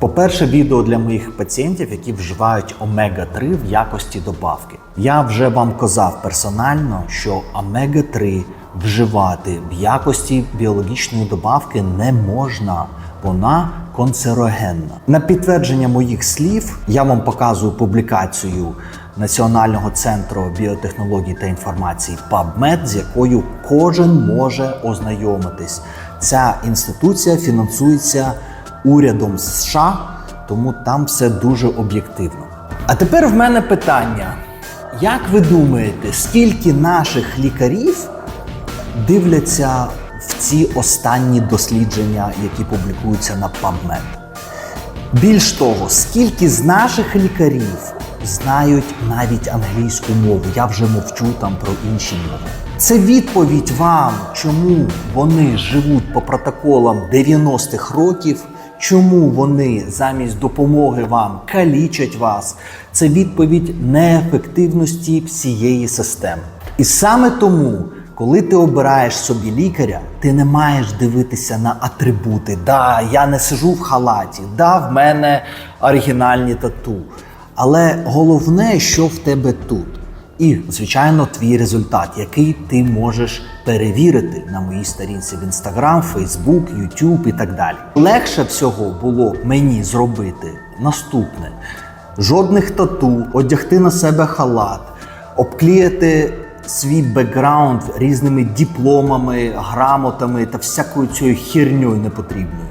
По-перше, відео для моїх пацієнтів, які вживають омега-3 в якості добавки. Я вже вам казав персонально, що омега-3 вживати в якості біологічної добавки не можна. Вона канцерогенна. На підтвердження моїх слів я вам показую публікацію Національного центру біотехнологій та інформації PubMed, з якою кожен може ознайомитись. Ця інституція фінансується урядом США, тому там все дуже об'єктивно. А тепер в мене питання: як ви думаєте, скільки наших лікарів дивляться в ці останні дослідження, які публікуються на PubMed? Більш того, скільки з наших лікарів знають навіть англійську мову, я вже мовчу там про інші мови. Це відповідь вам, чому вони живуть по протоколам 90-х років, чому вони замість допомоги вам калічать вас. Це відповідь неефективності всієї системи. І саме тому коли ти обираєш собі лікаря, ти не маєш дивитися на атрибути. Да, я не сижу в халаті, да, в мене оригінальні тату. Але головне, що в тебе тут. І, звичайно, твій результат, який ти можеш перевірити на моїй сторінці в Instagram, Facebook, YouTube і так далі. Легше всього було мені зробити наступне: жодних тату, одягти на себе халат, обклеїти свій бекграунд різними дипломами, грамотами та всякою цією херньою непотрібною.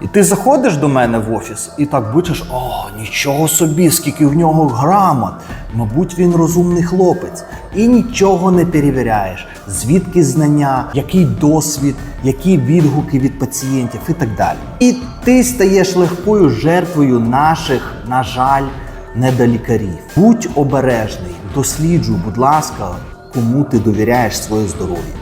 І ти заходиш до мене в офіс і так бачиш, о, нічого собі, скільки в нього грамот. Мабуть, він розумний хлопець. І нічого не перевіряєш, звідки знання, який досвід, які відгуки від пацієнтів і так далі. І ти стаєш легкою жертвою наших, на жаль, недолікарів. Будь обережний, досліджуй, будь ласка, кому ти довіряєш своє здоров'я.